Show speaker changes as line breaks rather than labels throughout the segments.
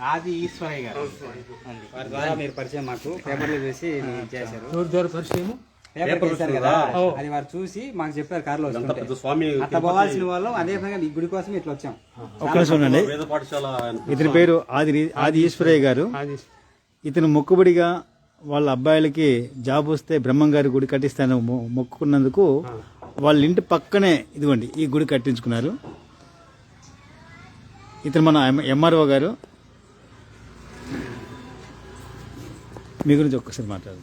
ఆది ఈశ్వరయ్య గారు. వారి ద్వారా మీరు పరిచయం మాకు పేపర్లో చూసి చేశారు.
ఎవరి ద్వారా పరిచయము?
పేపర్ చేశారు కదా? అది వారు చూసి మాకు చెప్పారు కార్లో వస్తుంటే.
పెద్ద స్వామి
అట్లా పోవాల్సిన వాళ్ళం అదే విధంగా ఈ గుడి కోసం ఇట్లా వచ్చాం.
ఒక్క నిమిషం ఇతని పేరు ఆది ఆది ఈశ్వరయ్య గారు. ఇతను మొక్కుబడిగా వాళ్ళ అబ్బాయిలకి జాబ్ వస్తే బ్రహ్మంగారి గుడి కట్టిస్తాను మొ- మొక్కుకున్నందుకు వాళ్ళ ఇంటి పక్కనే ఇదిగోండి ఈ గుడి కట్టించుకున్నారు. ఇతను మన ఎంఆర్ఓ గారు. మీ గురించి ఒక్కసారి మాట్లాడు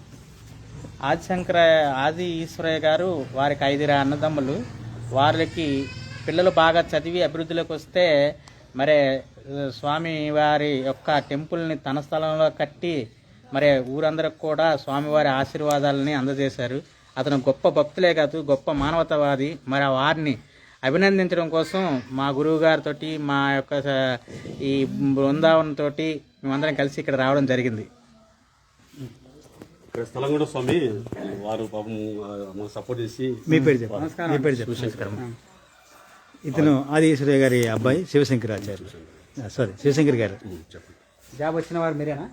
ఆదిశంకర ఆది ఈశ్వరయ్య గారు వారికి ఐదురా అన్నదమ్ములు. వారికి పిల్లలు బాగా చదివి అభివృద్ధిలోకి వస్తే మరి స్వామి వారి యొక్క టెంపుల్ని తన స్థలంలో కట్టి మరి ఊరందరికి కూడా స్వామివారి ఆశీర్వాదాలని అందజేశారు. అతను గొప్ప భక్తులే కాదు గొప్ప మానవతావాది. మరి ఆ వారిని అభినందించడం కోసం మా గురువు గారితో మా యొక్క ఈ బృందావనంతో మేమందరం కలిసి ఇక్కడ రావడం జరిగింది.
ఇక్కడ స్థలం కూడా స్వామి వారు పాపం మాకు సపోర్ట్ చేసి
మీ పేరు చెప్పండి. మీ పేరు చెప్పండి. ఇతను ఆది ఈశ్వరయ్య గారి అబ్బాయి శివశంకరాచార్య సారీ శివశంకర్ గారు.
చెప్పండి.
జాబ్ వచ్చిన వారు మీరేనా?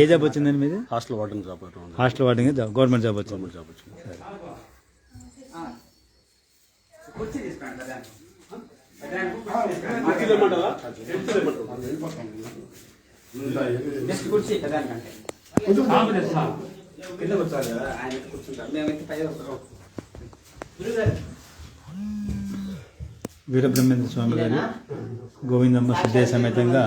ఏ జాబ్ వచ్చిందండి మీది?
Hostel warden job.
Hostel warden job government job government.
Government job వచ్చింది.
కుర్చీ తీసుకోండి కదా. జస్ట్ కుర్చీ కదా అంటే కింద కూర్చోవాలి కదా ఆయన ఎత్తి కూర్చుంటారు. మేమైతే పై వస్తాం గురుగారు.
వీరబ్రహ్మేంద్ర స్వామి గారు గోవిందమ్మ సిద్ధయ్య సమేతంగా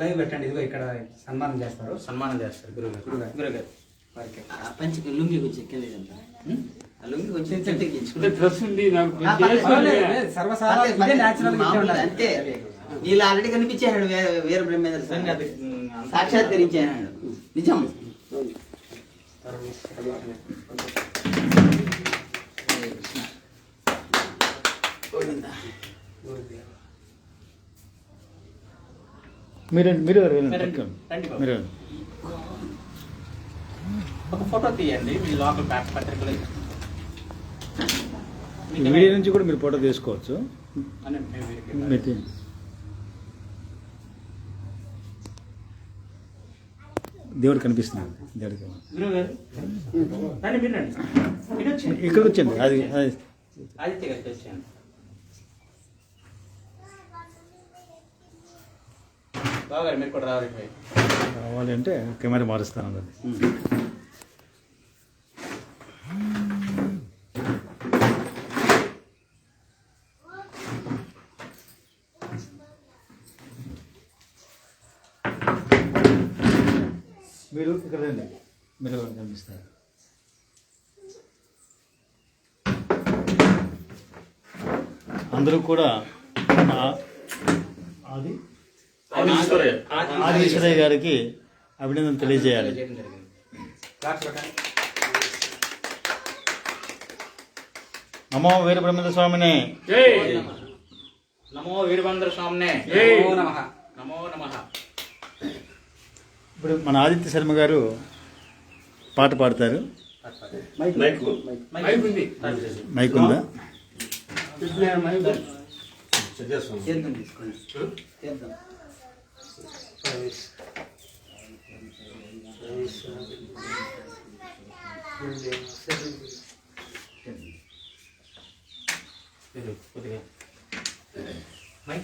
లైవ్ పెట్టండి ఇదిగో ఇక్కడ సన్మానం చేస్తారు.
సన్మానం చేస్తారు గురువు
గురుగారు. గురుగారు. వారికి
పంచి లుంగి కొంచెం కింద
డ్రెస్ ఉంది నాకు
సర్వసాధారణ
అంతే. నీళ్ళు ఆల్రెడీ కనిపించేసాడు వీర వీర బ్రహ్మేంద్ర స్వామి. సాక్షాత్కరించాడు నిజం.
మీరు మీరు. మీరు.
ఒక ఫోటో తీయండి మీ లోకల్ పేపర్ పత్రికలు
వీడియో నుంచి కూడా మీరు ఫోటో తీసుకోవచ్చు. దేవుడు కనిపిస్తున్నాడు. దేవుడికి
గురువు గారు రండి మీరు రండి. ఇటు వచ్చేయండి.
ఇక్కడ వచ్చింది అది అది.
ఆదిత్య గారికి వచ్చేయండి. బావగారు మీరు కూడా రావాలి ఇటువైపు.
కావాలి అంటే కెమెరా మారుస్తాను అది మీరు ఇక్కడ రండి మీరు కనిపిస్తారు? అందరూ కూడా ఆ- ఆది? ఆది ఈశ్వరయ్య. గారికి అభినందన తెలియజేయాలి. నమో వీరబ్రహ్మేంద్ర స్వామిని.
నమో వీరభద్ర స్వామినే.
నమో నమః.
నమో నమః.
ఇప్పుడు మన ఆదిత్య శర్మ గారు పాట పాడతారు.
మైక్
మైక్ ఉంది.
మైక్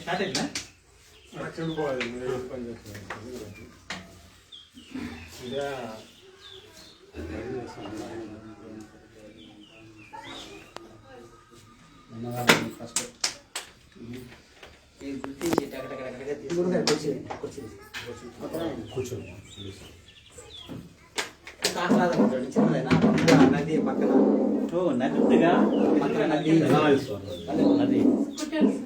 స్టార్ట్ అయిందా
ఇది గుర్తించి టకటకటకటగా తీసుకోండి.
గురుగారు కుర్చీ కుర్చీ
కూర్చోండి
ఆహ్లాదం ఉంటుంది. చిన్నదేనా?
పక్కన నది పక్కన
ఓ నది ఉందిగా
పక్కన నది
నది
చేరుకుంది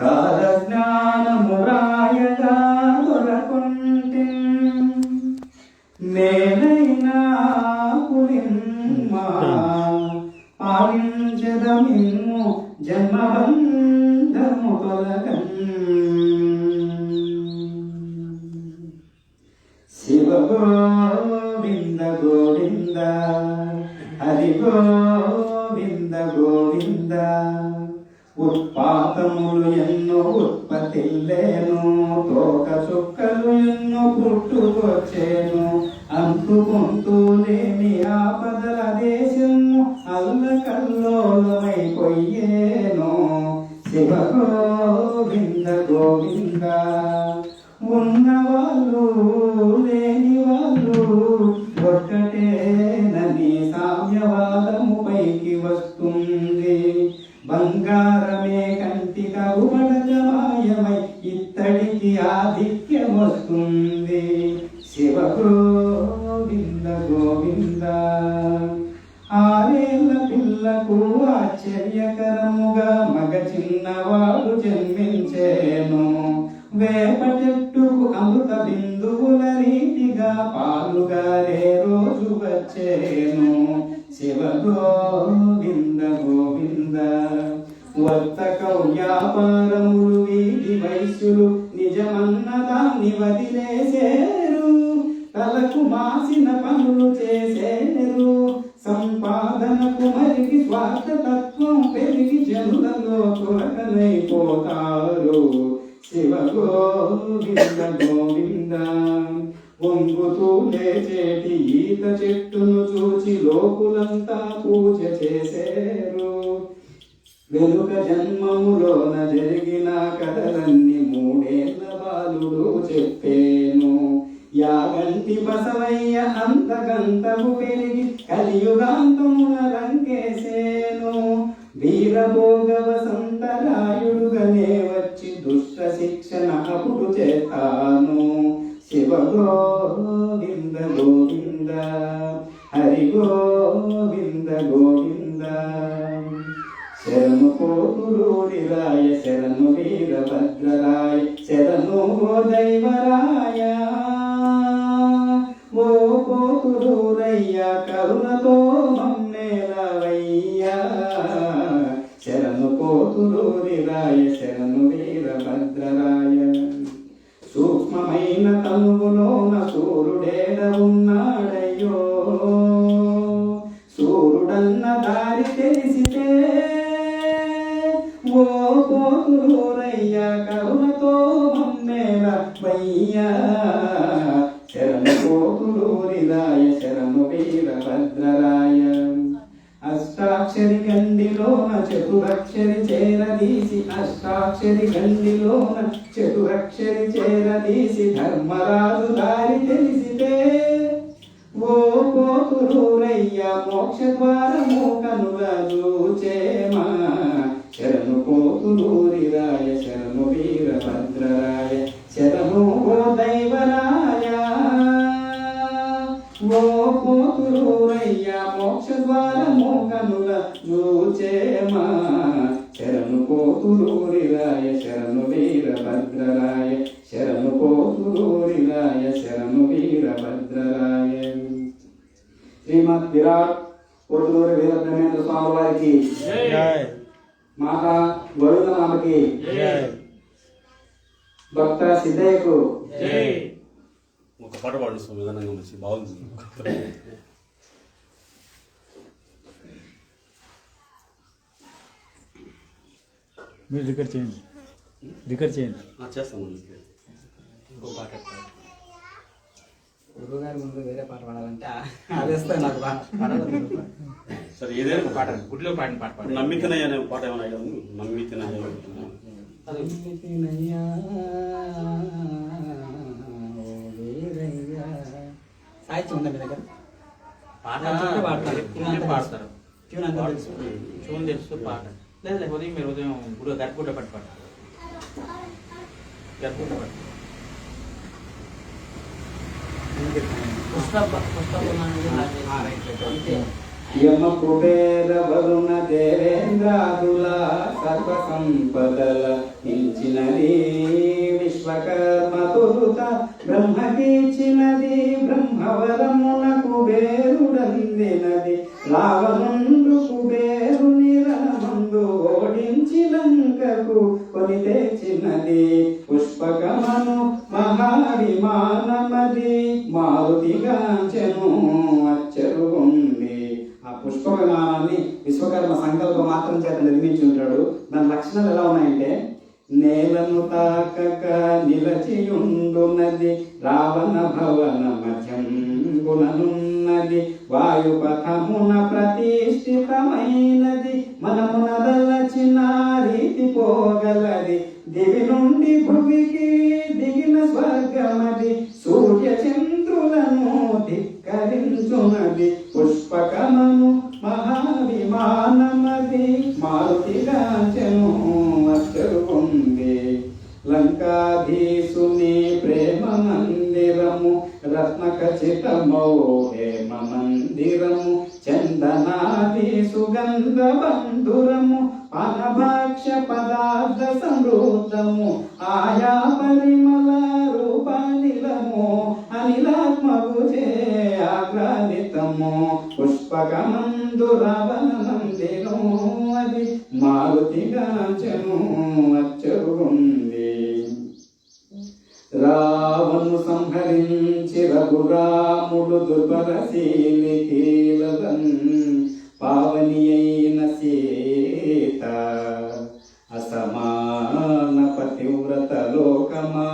కాలజ్ఞానమురాయగా దొరకుంటే.
మేలైనా పులిమ్మా
పాలించదమిము జన్మబంధము తొలగం. శివ గోవింద గోవింద హరి గో పాపములు ఎన్నో ఉత్పత్తిల్లేను తోక చుక్కలు ఎన్నో పుట్టుకొచ్చేను. అంతుకుంటూ లేని ఆపదల దేశము అల్లకల్లోలమైపోయేను. శివ గోవింద గోవింద ఉన్నవాళ్ళు లేని వ్యాపారములు వీధి వైశ్యులు నిజమన్నదాన్ని వదిలేసేరు. తలకు మాసిన పనులు చేసేరు. సంపాదనకు మరికి స్వార్థతత్వం పెరిగి జనులలో తురకలైపోతారు శివ గోవింద గోవింద వంగుతూ లేచేటి ఈత చెట్టును చూచి లోకులంతా పూజ చేసేరు. వెనుక జన్మములోన జరిగిన కథలన్నీ మూడేళ్ళ బాలుడు చెప్పేను. యాగంటి బసవయ్య అంతకంతము పెరిగి కలియుగాంతమున రంగేసేను. వీరభోగ వసంతరాయుడుగనే వచ్చి దుష్ట శిక్షణ అప్పుడు చేతాను శివ ఓ కోతులూరయ్య కరుణతో మమ్మేల వయ్యా శరణు కోతులూరిరాయ శరణు వీరభద్రరాయ అష్టాక్షరి గండిలోన చతురక్షరి చేరదీసి అష్టాక్షరి గండిలోన చతురక్షరి చేరదీసి ధర్మరాజు దారి తెలిసితే. ఓ కోతురూరయ్య మోక్ష ద్వారము కనుల చూచేమా శరణు కోతులూరిరాయ శరణు వీరభద్రరాయ శరణు ఓ దైవరాయ ఓ కోతులూరయ్య మోక్ష ద్వారము కనుల చూచేమా శరణు కోతులూరిరాయ శరణు వీరభద్రరాయ శరణు కోతులూరిరాయ శరణు వీరభద్రరాయ శ్రీమద్ విరాట్ కోతులూరి వీరబ్రహ్మేంద్ర స్వామి వారికి మాతా గరుడనామకి భక్త సిద్ధయ్యకు
ఒక పాట పాడు విధానంగా మంచి బాగుంది.
మీరు రికార్డ్ చేయండి. రికార్డ్ చేయండి.
చేస్తాను.
ఇంకో పాట పాడు. గురువు గారి ముందు వేరే పాట పాడాలంటే అదేస్తే నాకు బా- పాడాలి
సరే ఏదైనా
పాట గుడిలో పాడిన పాట పాడు
నమ్మికనయ్య అనే పాట ఏమైనా ఐడియా ఉంది
నమ్మితినయ్యా. సాహిత్యం ఉందా మీ దగ్గర?
పాట
పాడతారు.
పాడతారు.
ట్యూన్ అంతా తెలుసు.
ట్యూన్ తెలుసు పాట. లేదు లేదు ఉదయం మీరు ఉదయం గుడి గర్భగుడ్డ పట్టి పాడతారు గర్భగుడ్డ పట్టి పుష్ప పుష్ప
ఆ, రైట్, రైట్. అంతే.
యమ కుబేర వరుణ దేవేంద్రాదుల సర్వ సంపదల మించినది విశ్వకర్మ తొలుత బ్రహ్మకీచినది బ్రహ్మవరమున కుబేరుడందినది రావణుండు కుబేరుని రణమందు ఓడించినంకకు కొని తెచ్చినది పుష్పకమను మహావిమాన మారు అచ్చరుంది ఆ పుష్ప విమానాన్ని విశ్వకర్మ సంకల్ప మాత్రం చేత నిర్మించి ఉంటాడు. దాని లక్షణాలు ఎలా ఉన్నాయంటే నేలను తాకక నిలచియుండున్నది రావణ భవన మధ్యం గుణనున్నది వాయుపథమున ప్రతిష్ఠితమైనది మనమున దలచిన రీతి పోగలది దివి నుండి భూమికి దిగిన స్వర్గమది సూర్య చంద్రులను ధిక్కరించున్నది పుష్పకమను మహావిమానమది మారుతిగాంచెను అచ్చరుకుంది లంకాధీసుని ప్రేమ మందిరము రత్న ఖచ్చితమౌ హేమ మందిరము చందనాది సుగంధ బంధురము అనభాక్ష పదార్థ సమృద్ధము ఆయా పరిమళ పుష్పకమందు రవణ మందిరం అది మారుతిగాంచను అచ్చరుంది. రావణు సంహరించి రఘురాముడు దుర్భరశీలి కీలదన్ పావని అయిన సీత అసమాన పతివ్రత లోకమాత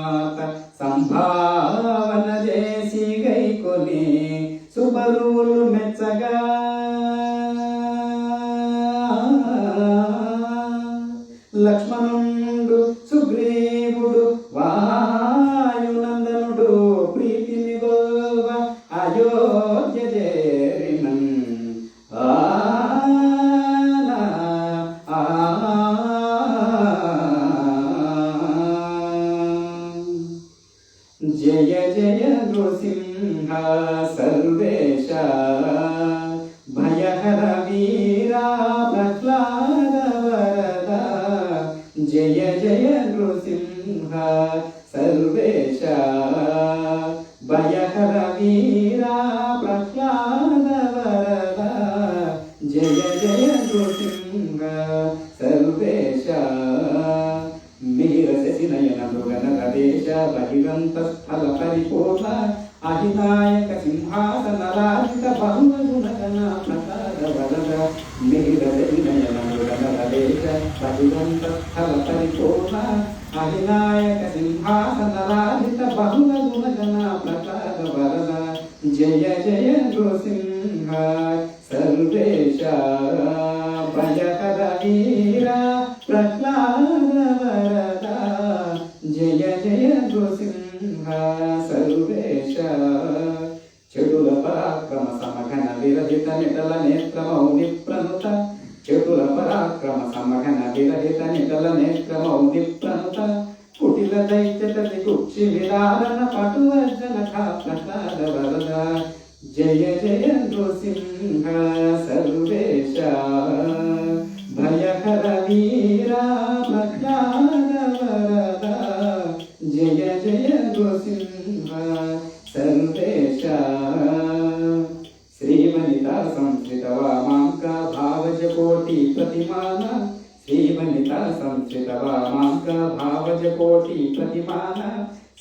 వీరా ప్రహ్లాద వరద జయ జయ నృసింహ సర్వేశ సర్వేశ భయకర వీర ప్రహ్లాద వరద జయ జయ నృసింహ సర్వేశ. చెడుల పరాక్రమ సమఘన విరహిత నిటల నేత్రమౌని ప్రణుత చెడుల పరాక్రమ సమఘన విరహిత నిటల నేత్రమౌని కుటిల కుక్షి ప్రసాద వరద జయ జయ నృసింహ భయకర వీర ప్రహ్లాద జయ జయ గోసింహ సర్వేశ శ్రీమనిత సంస్కృత వామాంక భావజ కోటి ప్రతిమాన శ్రీమనిత సంస్కృత వామాంక ప్రతిమాన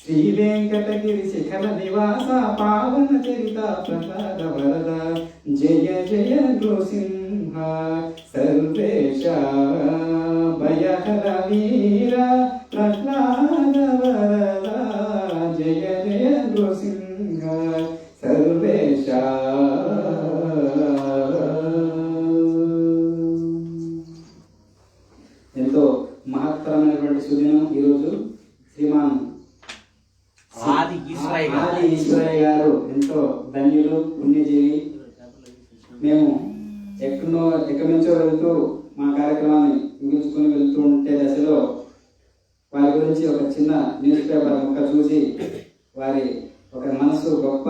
శ్రీ వెంకటగిరి శిఖర నివాస పావన చరిత ప్రసాద వరద జయ జయ నృసింహ సర్వేశ భయహర వీర ప్రహ్లాద వరద జయ జయ నృసింహ మేము ఎక్కడో ఎక్కడి నుంచో వెళ్తూ మా కార్యక్రమాన్ని ముగించుకొని వెళ్తూ ఉంటే దశలో వారి గురించి ఒక చిన్న న్యూస్ పేపర్ ముక్క చూసి వారి ఒక మనసు గొప్ప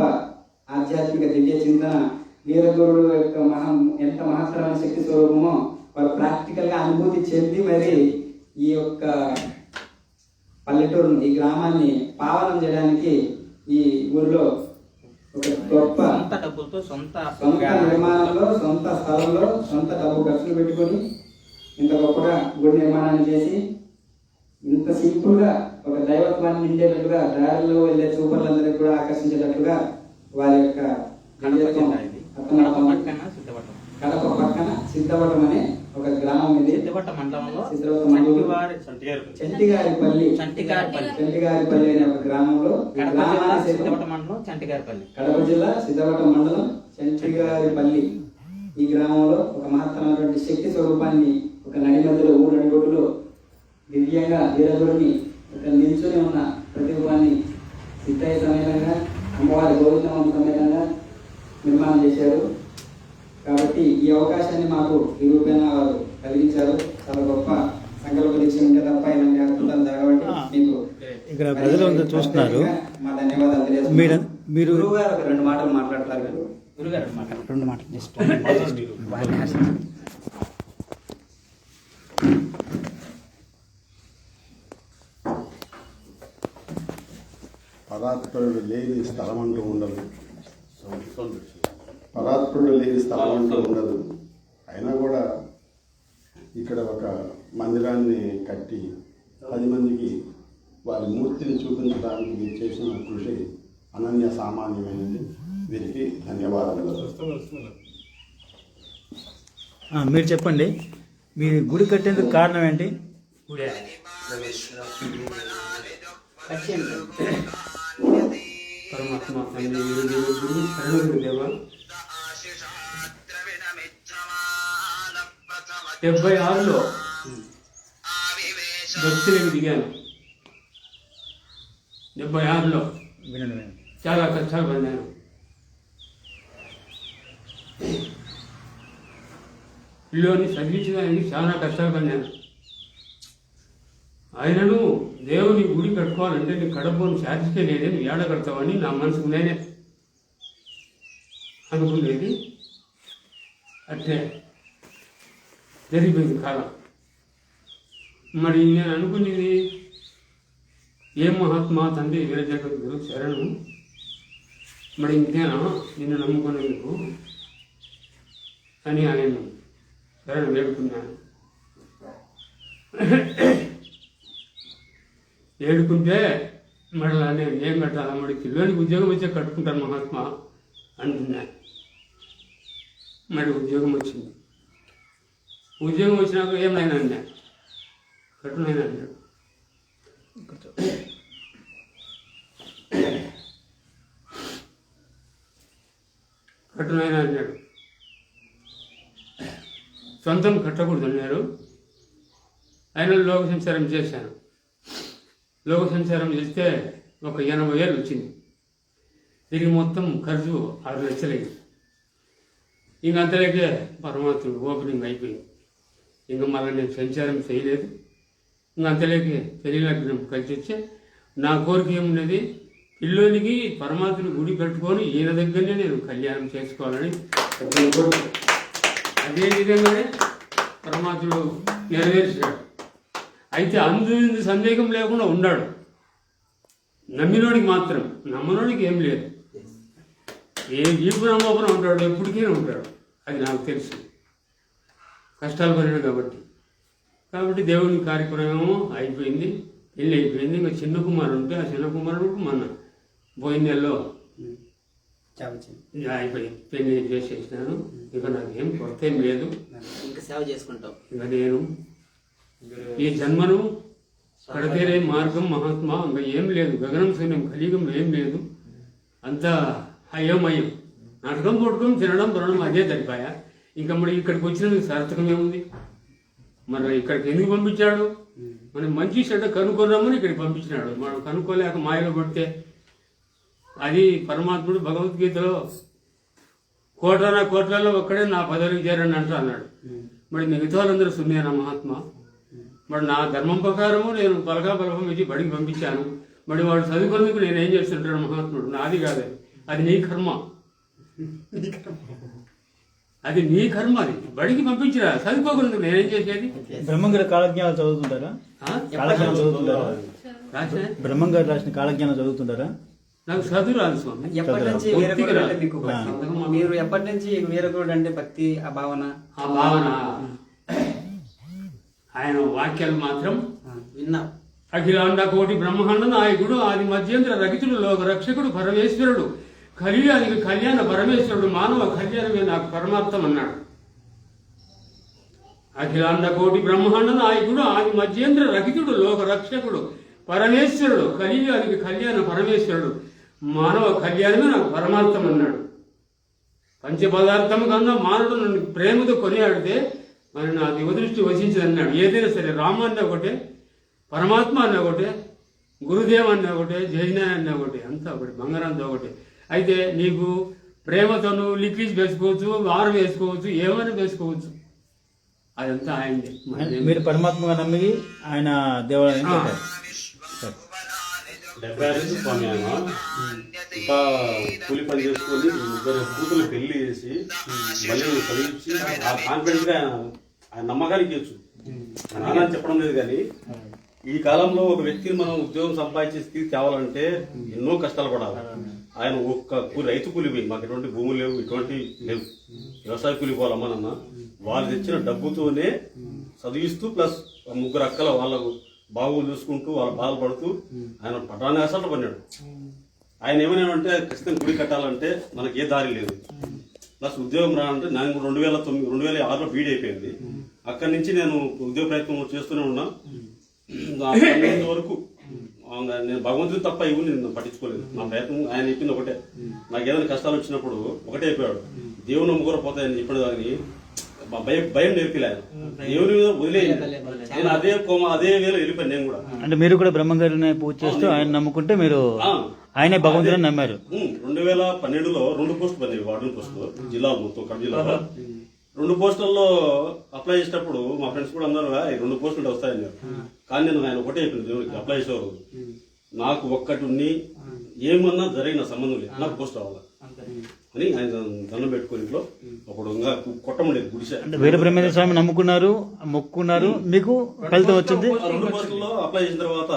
ఆధ్యాత్మిక దివ్య చింతన వీరగురుడు యొక్క మహా ఎంత మహత్తరమైన శక్తి స్వరూపమో వారు ప్రాక్టికల్గా అనుభూతి చెంది మరి ఈ యొక్క పల్లెటూరును ఈ గ్రామాన్ని పావనం చేయడానికి ఈ ఊరిలో గొప్ప
సొంత డబ్బులతో సొంత
సొంత నిర్మాణంలో సొంత స్థలంలో సొంత డబ్బు ఖర్చులు పెట్టుకొని ఇంత గొప్పగా గుడి నిర్మాణాన్ని చేసి ఇంత సింపుల్గా ఒక దైవత్వాన్ని నిండేటట్టుగా దారిలో వెళ్ళే చూపర్లందరికీ కూడా ఆకర్షించేటట్టుగా వారి యొక్క అర్థమవుతుంది.
పక్కన సిద్ధపట్నం
కడప పక్కన సిద్ధవటం అనే ఒక గ్రామం ఇది.
సిద్ధపట్నం మండలంలో
సిద్ధవటం మండలం. చంటిగారిపల్లి.
చంటిగారిపల్లి.
చంటిగారిపల్లి అనే ఒక గ్రామంలో
కడప జిల్లా
గ్రామాన్ని సిద్ధ-
సిద్ధపట్నం మండలం చంటిగారిపల్లి.
కడప జిల్లా మండలం చంటిగారిపల్లి. ఈ గ్రామంలో ఒక మహత్తరమైనటువంటి శక్తి స్వరూపాన్ని ఒక నడి మధ్యలో ఊరు నడిగొడ్డులో దివ్యంగా వీరగుడిని ఒక నిల్చుని ఉన్న ప్రతిరూపాన్ని సిద్ధయ్య సమేతంగా అమ్మవారి గోవిందమ్మ సమేతంగా నిర్మాణం చేశారు. కాబట్టి ఈ అవకాశాన్ని మాకు ఈ రూపేణ వారు కలిగించారు. చాలా గొప్ప సంకల్ప దీక్ష ఉంటే తప్ప ఇలాంటి అద్భుతాలు జరగబట్టి మీకు
ఇక్కడ ప్రజలు అందరూ చూస్తున్నారు.
మా ధన్యవాదాలు తెలియజేస్తున్నాను.
మీరు- మీరు-
గురువు గారు ఒక రెండు మాటలు మాట్లాడతారు మీరు.
గురుగారు మాట.
రెండు మాటలు జస్ట్.
పరాత్పరుడు లేని స్థలం అంటూ ఉండదు. పరాత్పరుడు లేని స్థలం అంటూ ఉండదు. అయినా కూడా ఇక్కడ ఒక మందిరాన్ని కట్టి పది మందికి వారి మూర్తిని చూపించడానికి మీరు చేసిన కృషి అనన్య సామాన్యమైనది. వీరికి ధన్యవాదాలు
ఆ, మీరు చెప్పండి. మీరు గుడి కట్టేందుకు కారణం ఏంటి?
గుడే పరమాత్మ తండ్రి డెబ్బై ఆరులో భక్తులకు దిగాను. డెబ్బై ఆరులో చాలా కష్టాలు పడినాను పిల్లోని చదివించడానికి చాలా కష్టాలు పడినాను ఆయనను దేవుని గుడి కట్టుకోవాలంటే నీ కడపను శాంతికే లేదని ఏడ కడతావని నా మనసుకు నేనే అనుకునేది. అట్టే జరిగిపోయింది కాలం. మరి నేను అనుకునేది ఏం మహాత్మా తండ్రి వీరజగద్గురు శరణు? మరి ఇంతేనా? నిన్ను నమ్ముకునేందుకు అని ఆయన శరణు వేడుకున్నాను ఏడుకుంటే మళ్ళా నేను ఏం కట్టాలా? మరి పిల్లలకి ఉద్యోగం వచ్చే కట్టుకుంటాను మహాత్మా అంటున్నాను మరి ఉద్యోగం వచ్చింది. ఉద్యోగం వచ్చినాక ఏమైనా అన్నా? కట్టునైనా అన్నాడు కట్టునైనా అన్నాడు. సొంతం కట్టకూడదు అన్నారు. ఆయన లోక సంచారం చేశాను. లోక సంచారం చేస్తే ఒక ఎనభై వేలు వచ్చింది. దీనికి మొత్తం ఖర్చు ఆరు లక్షలైంది ఇంక అంతలోకే పరమాత్ముడు ఓపెనింగ్ అయిపోయింది. ఇంకా మళ్ళీ నేను సంచారం చేయలేదు. ఇంకా అంతలోకి పెళ్ళి కలిసి వచ్చి నా కోరిక ఏమున్నది? పిల్లోనికి పరమాత్ముని గుడి కట్టుకొని ఈయన దగ్గరనే నేను కళ్యాణం చేసుకోవాలని అదే విధంగానే పరమాత్ముడు నెరవేర్చాడు. అయితే అందు ఇందు సందేహం లేకుండా ఉన్నాడు. నమ్మినోడికి మాత్రం నమ్మనోడికి ఏం లేదు. ఏ జీవనం నమ్మకం ఉంటాడు ఎప్పటికీ ఉంటాడు. అది నాకు తెలుసు. కష్టాలు పడినాడు కాబట్టి. కాబట్టి దేవుని కార్యక్రమం అయిపోయింది పెళ్ళి అయిపోయింది. ఇంకా చిన్న కుమారుడు ఉంటే ఆ చిన్న కుమారుడు మొన్న పోయిన నెలలో అయిపోయింది పెళ్ళి చేసేసినాను. ఇక నాకు ఏం కొరత ఏం లేదు.
ఇంకా సేవ చేసుకుంటావు
ఇక నేను ఈ జన్మను కడతేరే మార్గం మహాత్మా. ఇంకా ఏం లేదు. గగనం శూన్యం కలియుగం ఏం లేదు. అంతా అయోమయం నాటకం పుట్టకం తినడం తినడం అదే సరిపాయా? ఇంకా మరి ఇక్కడికి వచ్చినందుకు సార్థకం ఏముంది మరి ఇక్కడికి ఎందుకు పంపించాడు? మనం మంచి చెడ్డ కనుక్కోరామని ఇక్కడికి పంపించినాడు. మనం కనుక్కోలేక మాయలో పడితే అది పరమాత్ముడు భగవద్గీతలో కోటాన కోట్లలో ఒక్కడే నా పదవికి చేరండి అంటూ అన్నాడు. మరి మిగతా వాళ్ళందరూ సున్నేనా మహాత్మ. మరి నా ధర్మం ప్రకారము నేను పలకా పలకం ఇచ్చి బడికి పంపించాను. మరి వాడు చదువుకునేందుకు నేను ఏం చేస్తుంటాడు మహాత్ముడు? నాది కాదు. అది నీ కర్మ. అది నీ కర్మ అది. బడికి పంపించిరా చదువుకోకున్నందుకు నేనేం చేసేది?
బ్రహ్మంగారి కాలజ్ఞానాలు చదువుతుంటారా?
ఆ?
కాలజ్ఞానం చదువుతుంటారా? బ్రహ్మంగారు రాసిన కాలజ్ఞానం చదువుతుంటారా?
నాకు చదువు రాదు స్వామి.
ఎప్పటి నుంచి వీరగురుడు అంటే మీకు భక్తి? మీరు ఎప్పటి నుంచి వీరగురుడు అంటే భక్తి ఆ భావన?
ఆ భావన. ఆయన వాక్యాలు మాత్రం
విన్నావు
అఖిలాండ కోటి బ్రహ్మాండ నాయకుడు ఆది మధ్యంతర రహితుడు లోక రక్షకుడు పరమేశ్వరుడు. కలియానికి కళ్యాణ పరమేశ్వరుడు మానవ కళ్యాణమే నాకు పరమార్థం అన్నాడు. అఖిలాండ కోటి బ్రహ్మాండ నాయకుడు ఆది మధ్యేంద్ర రహితుడు లోక రక్షకుడు పరమేశ్వరుడు కలియుగానికి కళ్యాణ పరమేశ్వరుడు మానవ కళ్యాణమే నాకు పరమార్థం అన్నాడు. పంచపదార్థం కన్నా మానవుడు నన్ను ప్రేమతో కొనియాడితే మరి నా దివదృష్టి వసించింది అన్నాడు ఏదైనా సరే రామ అన్న ఒకటే పరమాత్మ అన్న ఒకటే గురుదేవ్ అన్న ఒకటే జైనాయ్ అన్న ఒకటే అంతా ఒకటి బంగారంతో ఒకటే. అయితే నీకు ప్రేమతో నువ్వు లిక్విజ్ వేసుకోవచ్చు వారం వేసుకోవచ్చు ఏమైనా వేసుకోవచ్చు. అదంతా ఆయనదే. మరి
పరమాత్మగా నమ్మి ఆయన సరే.
డెబ్బై ఆరు స్వామి ఆయన ఇంకా కూలి పని చేసుకొని ఇద్దరు కూతురు పెళ్ళి చేసి మళ్ళీ చదివించి ఆ కాన్ఫిడెన్స్గా ఆయన ఆయన నమ్మకానికి ఇచ్చు నాన్న చెప్పడం లేదు కానీ ఈ కాలంలో ఒక వ్యక్తిని మనం ఉద్యోగం సంపాదించే స్థితి తేవాలంటే ఎన్నో కష్టాలు పడాలి. ఆయన ఒక్క కూలి రైతు కూలి మాకు ఎటువంటి భూములు లేవు ఇటువంటి లేవు. వ్యవసాయ కూలి పోవాలమ్మా నాన్న వాళ్ళు తెచ్చిన డబ్బుతోనే చదివిస్తూ ప్లస్ ముగ్గురు అక్కల వాళ్ళకు బాగులు చూసుకుంటూ వాళ్ళ బాధపడుతూ ఆయన పట్టణాన్ని అసలు పడినాడు. ఆయన ఏమైనా ఖచ్చితంగా గుడి కట్టాలంటే మనకి ఏ దారి లేదు. ప్లస్ ఉద్యోగం రానంటే నేను రెండు వేల తొమ్మిది రెండు వేల ఆరులో బీడీ అయిపోయింది. అక్కడి నుంచి నేను ఉద్యోగ ప్రయత్నం చేస్తూనే ఉన్నా. వరకు నేను భగవంతుడు తప్ప ఇవి నేను పట్టించుకోలేదు. నా ప్రయత్నం ఆయన చెప్పింది ఒకటే. నాకు ఏదైనా కష్టాలు వచ్చినప్పుడు ఒకటే అయిపోయాడు దేవుని నమ్ముకోర పోతాయని చెప్పిన దాన్ని భయం భయం నేర్పిలే. దేవుని మీద వదిలేయండి నేను అదే కోమ అదే వేలో వెళ్ళిపోయాను నేను కూడా.
అంటే మీరు కూడా బ్రహ్మంగారిని పూజ చేస్తూ ఆయన నమ్ముకుంటే మీరు. ఆయనే భగవంతుని నమ్మారు.
రెండు వేల పన్నెండులో రెండు పోస్టులు పడినాయి వార్డెన్ పోస్టులు జిల్లాలో మొత్తం కడప జిల్లాలో. రెండు పోస్టుల్లో అప్లై చేసేటప్పుడు మా ఫ్రెండ్స్ కూడా అన్నారు "ఆ, ఈ రెండు పోస్టులు ఉంటే వస్తాయన్నారు కానీ నేను ఆయన ఒకటే అయిపోయింది దేవునికి అప్లై చేసేవారు. నాకు ఒక్కటి ఉన్ని ఏమన్నా జరిగిన సంబంధం లేదు. నాకు పోస్ట్ రావాలా? అని ఆయన దండం పెట్టుకుని ఇంట్లో అప్పుడు ఇంకా కొట్టమండేది గుడిసె.
అంటే వీర బ్రహ్మేంద్ర స్వామి నమ్ముకున్నారు మొక్కున్నారు మీకు ఫలితం వచ్చింది?
రెండు పోస్టుల్లో అప్లై చేసిన తర్వాత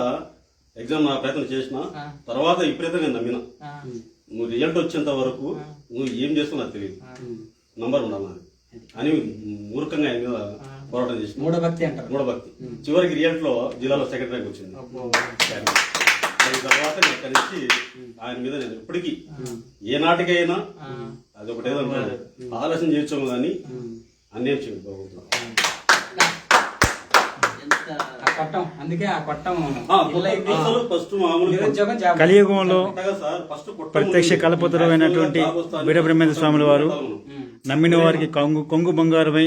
ఎగ్జామ్ నా ప్రయత్నం చేసిన తర్వాత విపరీతంగా నమ్మిన. నువ్వు రిజల్ట్ వచ్చేంత వరకు నువ్వు ఏం చేస్తావు నాకు తెలియదు. నంబర్ ఉండాలి అని మూర్ఖంగా ఆయన మీద పోరాటం చేసిన
మూఢభక్తి అంటారు.
మూఢభక్తి. చివరికి రిజల్ట్లో జిల్లాలో సెక్రటరీ ర్యాంక్ వచ్చింది దాని తర్వాత నేను అక్కడి నుంచి ఆయన మీద నేను ఎప్పటికీ ఏ నాటికైనా అది ఒకటి ఏదంటే ఆలోచన చేయొచ్చాము కానీ అన్యాయం
జాబ్.
కలియుగంలో
కొత్తగా సార్ ఫస్ట్ కొట్టం
ప్రత్యక్ష
వస్తాను.
వీరబ్రహ్మేంద్ర స్వాముల వారు నమ్మిన వారికి కొంగు కొంగు బంగారమై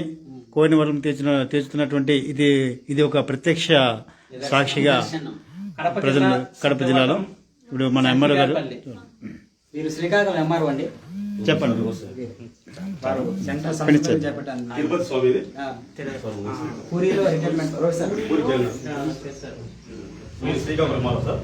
కోరిన వరం తీర్చిన తీర్చుతున్నటువంటి ఇది ఇది ఒక ప్రత్యక్ష సాక్షిగా
కడప
ప్రజలు
జిల్లా
కడప జిల్లాలో ఇప్పుడు మన ఎంఆర్ఓ గారు
వీరు శ్రీకాకుళం ఎంఆర్ఓ అండి?
చెప్పండి.
వారు సెంట్రల్ సంస్థలు చేపట్టాను పూరిలో రిటైర్మెంట్.
మీరు సార్?